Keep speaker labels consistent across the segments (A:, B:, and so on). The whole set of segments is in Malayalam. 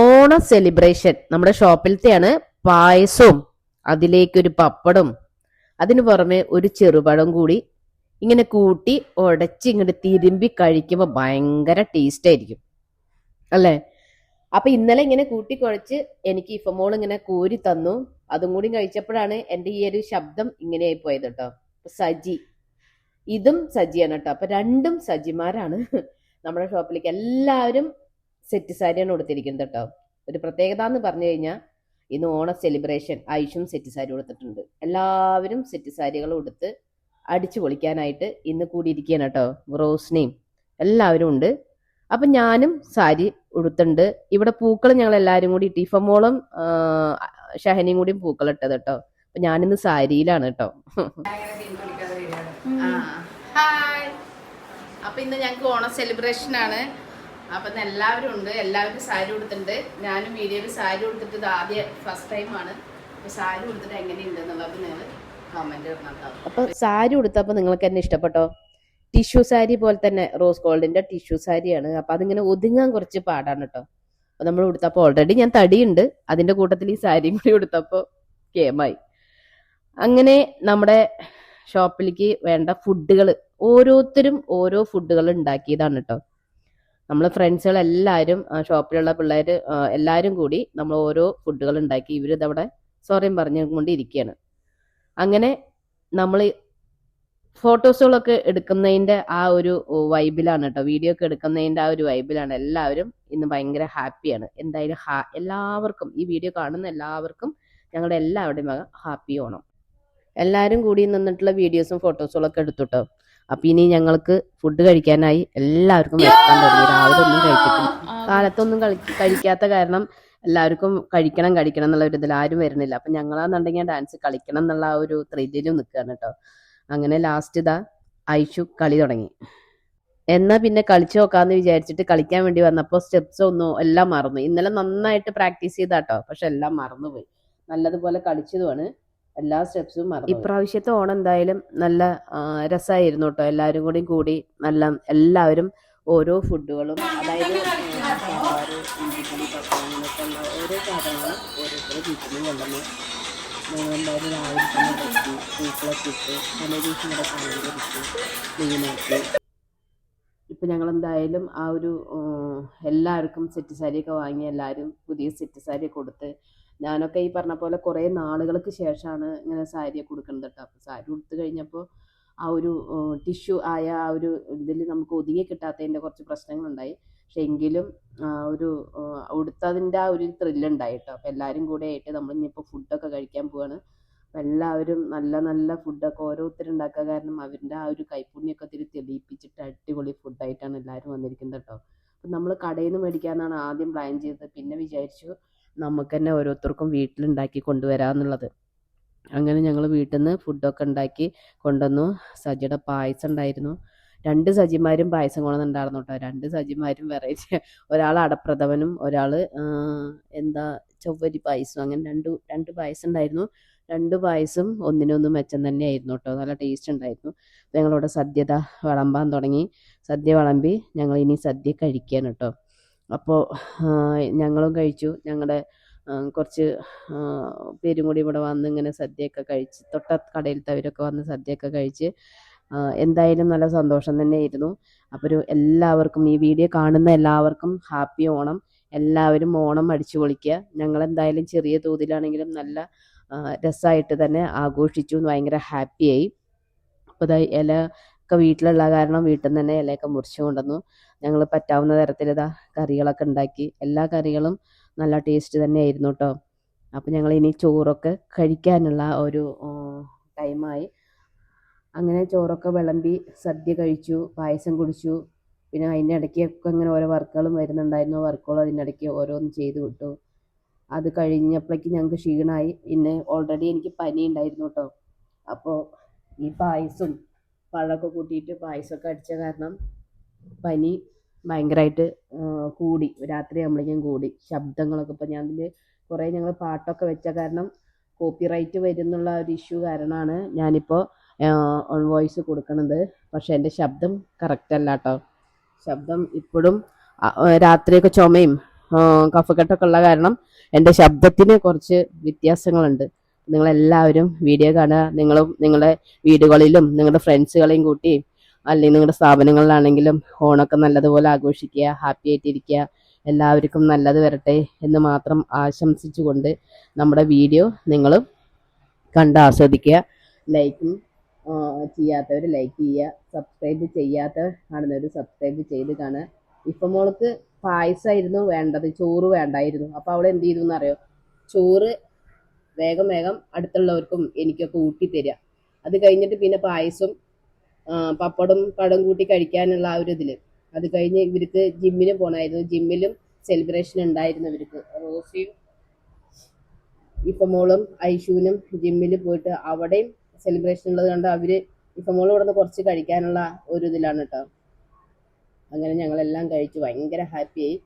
A: ഓണ സെലിബ്രേഷൻ നമ്മുടെ ഷോപ്പിലത്തെയാണ് പായസവും അതിലേക്കൊരു പപ്പടും അതിനു പുറമെ ഒരു ചെറുപഴം കൂടി ഇങ്ങനെ കൂട്ടി ഉടച്ച് ഇങ്ങോട്ട് തിരുമ്പി കഴിക്കുമ്പോൾ ഭയങ്കര ടേസ്റ്റ് ആയിരിക്കും. അല്ലേ? അപ്പൊ ഇന്നലെ ഇങ്ങനെ കൂട്ടിക്കുഴച്ച് എനിക്ക് ഇഫമോൾ ഇങ്ങനെ കോരി തന്നു. അതും കൂടി കഴിച്ചപ്പോഴാണ് എന്റെ ഈ ഒരു ശബ്ദം ഇങ്ങനെയായി പോയത് കേട്ടോ. സജി. ഇതും സജിയാണ് കേട്ടോ. അപ്പൊ രണ്ടും സജിമാരാണ്. നമ്മുടെ ഷോപ്പിലേക്ക് എല്ലാവരും സെറ്റ് സാരിയാണ് കൊടുത്തിരിക്കുന്നത് കേട്ടോ. ഒരു പ്രത്യേകത എന്ന് പറഞ്ഞു കഴിഞ്ഞാൽ ഇന്ന് ഓണ സെലിബ്രേഷൻ ആയുഷും സെറ്റ് സാരി കൊടുത്തിട്ടുണ്ട്. എല്ലാവരും സെറ്റ് സാരികൾ കൊടുത്ത് അടിച്ചു പൊളിക്കാനായിട്ട് ഇന്ന് കൂടിയിരിക്കുകയാണ് കേട്ടോ. റോസ്നെയും എല്ലാവരും ഉണ്ട്. അപ്പം ഞാനും സാരി ഉടുത്തുണ്ട്. ഇവിടെ പൂക്കൾ ഞങ്ങൾ എല്ലാവരും കൂടി ടിഫമോളും ഷഹനയും കൂടിയും പൂക്കൾ ഇട്ടത് കേട്ടോ. അപ്പൊ ഞാനിന്ന് സാരിയിലാണ് കേട്ടോ. അപ്പൊ ഇന്ന് ഞങ്ങൾക്ക് ഓണം സെലിബ്രേഷൻ ആണ് അപ്പൊ എല്ലാവരും ഉണ്ട്. എല്ലാവരും സാരി ഉടുത്തിട്ടുണ്ട്. ഞാനും വീഡിയോയിൽ സാരി ഉടുത്തിട്ട് ഇത് ആദ്യ ഫസ്റ്റ് ടൈം ആണ്. അപ്പൊ സാരി ഉടുത്തിട്ട് എങ്ങനെയുണ്ട് എന്നുള്ളത് നിങ്ങൾ കമന്റ് ഇടണം അപ്പൊ സാരി ഉടുത്തപ്പോ നിങ്ങൾക്ക് എന്നെ ഇഷ്ടപ്പെട്ടോ? ടിഷ്യൂ സാരി പോലെ തന്നെ റോസ് ഗോൾഡിന്റെ ടിഷ്യൂ സാരിയാണ് അപ്പൊ അതിങ്ങനെ ഒതുങ്ങാൻ കുറച്ച് പാടാണ് കേട്ടോ അപ്പൊ നമ്മൾ ഉടുത്തപ്പോ ഓൾറെഡി ഞാൻ തടിയുണ്ട്. അതിന്റെ കൂട്ടത്തിൽ ഈ സാരിയും കൂടി ഉടുത്തപ്പോ കേമായി അങ്ങനെ നമ്മുടെ ഷോപ്പിലേക്ക് വേണ്ട ഫുഡുകൾ ഓരോരുത്തരും ഓരോ ഫുഡുകൾ ഉണ്ടാക്കിയതാണ് കേട്ടോ നമ്മൾ ഫ്രണ്ട്സുകൾ എല്ലാവരും ഷോപ്പിലുള്ള പിള്ളേർ എല്ലാവരും കൂടി നമ്മൾ ഓരോ ഫുഡുകൾ ഉണ്ടാക്കി. ഇവരിതവിടെ സോറിയും പറഞ്ഞുകൊണ്ടിരിക്കുകയാണ്. അങ്ങനെ നമ്മൾ ഫോട്ടോസുകളൊക്കെ എടുക്കുന്നതിന്റെ ആ ഒരു വൈബിലാണ് കേട്ടോ വീഡിയോ ഒക്കെ എടുക്കുന്നതിന്റെ ആ ഒരു വൈബിലാണ്. എല്ലാവരും ഇന്ന് ഭയങ്കര ഹാപ്പിയാണ്. എന്തായാലും ഹാ എല്ലാവർക്കും ഈ വീഡിയോ കാണുന്ന എല്ലാവർക്കും ഞങ്ങളുടെ എല്ലാവരുടെയും ഹാപ്പി ഓണം. എല്ലാവരും കൂടി നിന്നിട്ടുള്ള വീഡിയോസും ഫോട്ടോസുകളൊക്കെ എടുത്തു കേട്ടോ അപ്പൊ ഇനി ഞങ്ങൾക്ക് ഫുഡ് കഴിക്കാനായി എല്ലാവർക്കും വെക്കാൻ തുടങ്ങി. രാവിലെ ഒന്നും കഴിക്കും കാലത്തൊന്നും കളി കഴിക്കാത്ത കാരണം എല്ലാവർക്കും കഴിക്കണം കഴിക്കണം എന്നുള്ള ഒരു ഇതിൽ ആരും വരുന്നില്ല. അപ്പൊ ഞങ്ങളാന്നുണ്ടെങ്കിൽ ഡാൻസ് കളിക്കണം എന്നുള്ള ആ ഒരു ത്രില്ലിലും നിൽക്കുകയാണ് കേട്ടോ അങ്ങനെ ലാസ്റ്റ് ഇതാ ഐഷു കളി തുടങ്ങി. എന്നാ പിന്നെ കളിച്ചു നോക്കാന്ന് വിചാരിച്ചിട്ട് കളിക്കാൻ വേണ്ടി വന്നപ്പോൾ സ്റ്റെപ്സ് ഒന്നും എല്ലാം മറന്നു. ഇന്നലെ നന്നായിട്ട് പ്രാക്ടീസ് ചെയ്താട്ടോ പക്ഷെ എല്ലാം മറന്നുപോയി. നല്ലതുപോലെ കളിച്ചതുമാണ്. എല്ലാ സ്റ്റെപ്സും മറന്നു ഇപ്രാവശ്യത്തെ ഓണം എന്തായാലും നല്ല രസമായിരുന്നു കേട്ടോ എല്ലാവരും കൂടി കൂടി നല്ല എല്ലാവരും ഓരോ ഫുഡുകളും അതായത് ഓരോ സാധനങ്ങളും ഓരോരുത്തരും നിന്ന് കൊണ്ടുവന്ന് ഞങ്ങളെല്ലാവരും രാവിലെ തന്നെ വെച്ചു പൂക്കളൊക്കെ ഇട്ട് തലേ ദിവസം കൂടെ അലങ്കരിച്ച് ക്ലീനാക്കി ഇപ്പം ഞങ്ങൾ എന്തായാലും ആ ഒരു എല്ലാവർക്കും സെറ്റ് സാരിയൊക്കെ വാങ്ങി എല്ലാവരും പുതിയ സെറ്റ് സാരി കൊടുത്ത് ഞാനൊക്കെ ഈ പറഞ്ഞ പോലെ കുറേ നാളുകൾക്ക് ശേഷമാണ് ഇങ്ങനെ സാരിയൊക്കെ കൊടുക്കുന്നത് കേട്ടോ അപ്പോൾ സാരി കൊടുത്തു കഴിഞ്ഞപ്പോൾ ആ ഒരു ടിഷ്യൂ ആയ ആ ഒരു ഇതിൽ നമുക്ക് ഒതുങ്ങി കിട്ടാത്തതിന്റെ കുറച്ച് പ്രശ്നങ്ങളുണ്ടായി. പക്ഷെ എങ്കിലും ഒരു ഉടുത്തതിന്റെ ആ ഒരു ത്രില്ലുണ്ടായി കേട്ടോ അപ്പോൾ എല്ലാവരും കൂടെ ആയിട്ട് നമ്മൾ ഇനിയിപ്പോൾ ഫുഡൊക്കെ കഴിക്കാൻ പോവാണ്. എല്ലാവരും നല്ല നല്ല ഫുഡൊക്കെ ഓരോരുത്തരും ഉണ്ടാക്കുക കാരണം അവരുടെ ആ ഒരു കൈപ്പുണ്യൊക്കെ ഒത്തിരി തെളിയിപ്പിച്ചിട്ട് അടിപൊളി ഫുഡായിട്ടാണ് എല്ലാവരും വന്നിരിക്കുന്നത് കേട്ടോ. അപ്പം നമ്മൾ കടയിൽ നിന്ന് മേടിക്കാമെന്നാണ് ആദ്യം പ്ലാൻ ചെയ്തത്. പിന്നെ വിചാരിച്ചു നമുക്ക് തന്നെ ഓരോരുത്തർക്കും വീട്ടിലുണ്ടാക്കി കൊണ്ടുവരാമെന്നുള്ളത്. അങ്ങനെ ഞങ്ങൾ വീട്ടിൽ നിന്ന് ഫുഡൊക്കെ ഉണ്ടാക്കി കൊണ്ടുവന്നു. സജിയുടെ പായസം ഉണ്ടായിരുന്നു. രണ്ട് സജിമാരും പായസം കൊണ്ടുവന്നുണ്ടായിരുന്നു കേട്ടോ. രണ്ട് സജിമാരും വെറൈറ്റി ഒരാൾ അടപ്രഥമനും ഒരാൾ എന്താ ചൊവ്വരി പായസം. അങ്ങനെ രണ്ട് രണ്ട് പായസം ഉണ്ടായിരുന്നു. രണ്ട് പായസം ഒന്നിനൊന്നും മെച്ചം തന്നെയായിരുന്നു കേട്ടോ. നല്ല ടേസ്റ്റ് ഉണ്ടായിരുന്നു. ഞങ്ങളിവിടെ സദ്യത വിളമ്പാൻ തുടങ്ങി. സദ്യ വിളമ്പി ഞങ്ങൾ ഇനി സദ്യ കഴിക്കാൻ കേട്ടോ. അപ്പോൾ ഞങ്ങളും കഴിച്ചു. ഞങ്ങളുടെ കുറച്ച് പേരും കൂടി ഇവിടെ വന്ന് ഇങ്ങനെ സദ്യയൊക്കെ കഴിച്ച് തൊട്ട കടയിലത്തവരൊക്കെ വന്ന് സദ്യയൊക്കെ കഴിച്ച് എന്തായാലും നല്ല സന്തോഷം തന്നെ ആയിരുന്നു അപ്പോൾ ഒരു എല്ലാവർക്കും ഈ വീഡിയോ കാണുന്ന എല്ലാവർക്കും ഹാപ്പി ഓണം. എല്ലാവരും ഓണം അടിച്ചു പൊളിക്കുക. ഞങ്ങൾ എന്തായാലും ചെറിയ തോതിലാണെങ്കിലും നല്ല രസമായിട്ട് തന്നെ ആഘോഷിച്ചു. ഭയങ്കര ഹാപ്പിയായി. അപ്പോൾ ഇല ഒക്കെ വീട്ടിലുള്ള കാരണം വീട്ടിൽ നിന്ന് തന്നെ ഇലയൊക്കെ മുറിച്ചു കൊണ്ടുവന്നു. ഞങ്ങൾ പറ്റാവുന്ന തരത്തിൽ ഇതാ കറികളൊക്കെ ഉണ്ടാക്കി. എല്ലാ കറികളും നല്ല ടേസ്റ്റ് തന്നെയായിരുന്നു കേട്ടോ അപ്പോൾ ഞങ്ങൾ ഇനി ചോറൊക്കെ കഴിക്കാനുള്ള ഒരു ടൈമായി. അങ്ങനെ ചോറൊക്കെ വിളമ്പി സദ്യ കഴിച്ചു പായസം കുടിച്ചു. പിന്നെ അതിന്റെ ഇടയ്ക്കൊക്കെ ഇങ്ങനെ ഓരോ വർക്കുകളും വരുന്നുണ്ടായിരുന്നു. വർക്കുകൾ അതിന്റെ ഇടയ്ക്ക് ഓരോന്ന് ചെയ്ത് വിട്ടു. അത് കഴിഞ്ഞപ്പോഴേക്ക് ഞങ്ങൾക്ക് ക്ഷീണമായി. പിന്നെ ഓൾറെഡി എനിക്ക് പനി ഉണ്ടായിരുന്നു കേട്ടോ അപ്പോൾ ഈ പായസം പഴമൊക്കെ കൂട്ടിയിട്ട് പായസമൊക്കെ അടിച്ച കാരണം പനി ഭയങ്കരമായിട്ട് കൂടി. രാത്രി ആകുമ്പോഴേക്കും കൂടി. ശബ്ദങ്ങളൊക്കെ ഇപ്പം ഞാൻ ഇതിൽ കുറേ ഞങ്ങൾ പാട്ടൊക്കെ വെച്ച കാരണം കോപ്പിറൈറ്റ് വരുന്നുള്ള ഒരു ഇഷ്യൂ കാരണമാണ് ഞാനിപ്പോൾ ഓൺ വോയിസ് കൊടുക്കുന്നത് പക്ഷെ എന്റെ ശബ്ദം കറക്റ്റ് അല്ല കേട്ടോ ശബ്ദം ഇപ്പോഴും രാത്രിയൊക്കെ ചുമയും കഫക്കെട്ടൊക്കെ ഉള്ള കാരണം എന്റെ ശബ്ദത്തിന് കുറച്ച് വ്യത്യാസങ്ങളുണ്ട്. നിങ്ങളെല്ലാവരും വീഡിയോ കാണുക. നിങ്ങളും നിങ്ങളുടെ വീടുകളിലും നിങ്ങളുടെ ഫ്രണ്ട്സുകളെയും കൂട്ടി അല്ലെങ്കിൽ നിങ്ങളുടെ സ്ഥാപനങ്ങളിലാണെങ്കിലും ഓണമൊക്കെ നല്ലതുപോലെ ആഘോഷിക്കുക ഹാപ്പി ആയിട്ടിരിക്കുക എല്ലാവർക്കും നല്ലത് വരട്ടെ എന്ന് മാത്രം ആശംസിച്ചുകൊണ്ട് നമ്മുടെ വീഡിയോ നിങ്ങൾ കണ്ട് ആസ്വദിക്കുക. ലൈക്കും ചെയ്യാത്തവർ ലൈക്ക് ചെയ്യുക. സബ്സ്ക്രൈബ് ചെയ്യാത്ത കാണുന്നവർ സബ്സ്ക്രൈബ് ചെയ്ത് കാണുക. ഇപ്പം മോൾക്ക് പായസമായിരുന്നു വേണ്ടത് ചോറ് വേണ്ടായിരുന്നു. അപ്പോൾ അവൾ എന്ത് ചെയ്തു എന്നറിയോ? ചോറ് വേഗം വേഗം അടുത്തുള്ളവർക്കും എനിക്കൊക്കെ ഊട്ടി തരിക അത് കഴിഞ്ഞിട്ട് പിന്നെ പായസം പപ്പടും പഴം കൂട്ടി കഴിക്കാനുള്ള ആ ഒരു ഇതിൽ അത് കഴിഞ്ഞ് ഇവർക്ക് ജിമ്മിന് പോകണമായിരുന്നു ജിമ്മിലും സെലിബ്രേഷൻ ഉണ്ടായിരുന്നു ഇവർക്ക്. റോസിയും ഇപ്പമോളും ഐഷുവിനും ജിമ്മിൽ പോയിട്ട് അവിടെയും സെലിബ്രേഷൻ ഉള്ളത് കണ്ട് അവർ ഇപ്പമോളും ഇവിടെ നിന്ന് കുറച്ച് കഴിക്കാനുള്ള ഒരു ഇതിലാണ് കേട്ടോ അങ്ങനെ ഞങ്ങളെല്ലാം കഴിച്ചു. ഭയങ്കര ഹാപ്പിയായി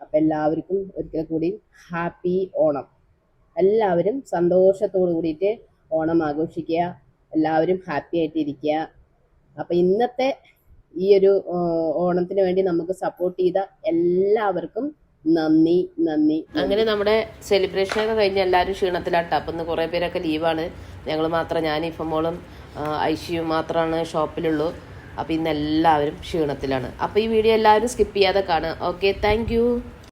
A: അപ്പം എല്ലാവർക്കും ഒരിക്കൽ കൂടി ഹാപ്പി ഓണം. എല്ലാവരും സന്തോഷത്തോടു കൂടിയിട്ട് ഓണം ആഘോഷിക്കുക. എല്ലാവരും ഹാപ്പി ആയിട്ട് ഇരിക്കുക അപ്പം ഇന്നത്തെ ഈ ഒരു ഓണത്തിന് വേണ്ടി നമുക്ക് സപ്പോർട്ട് ചെയ്ത എല്ലാവർക്കും നന്ദി നന്ദി
B: അങ്ങനെ നമ്മുടെ സെലിബ്രേഷൻ ഒക്കെ കഴിഞ്ഞ് എല്ലാവരും ക്ഷീണത്തിലാട്ടോ. അപ്പം ഇന്ന് കുറേ പേരൊക്കെ ലീവാണ് ഞങ്ങൾ മാത്രം ഞാൻ ഇഫമോളും ഐശിയും മാത്രമാണ് ഷോപ്പിലുള്ളൂ. അപ്പോൾ ഇന്ന് എല്ലാവരും ക്ഷീണത്തിലാണ്. അപ്പോൾ ഈ വീഡിയോ എല്ലാവരും സ്കിപ്പ് ചെയ്യാതെ കാണുക. Okay thank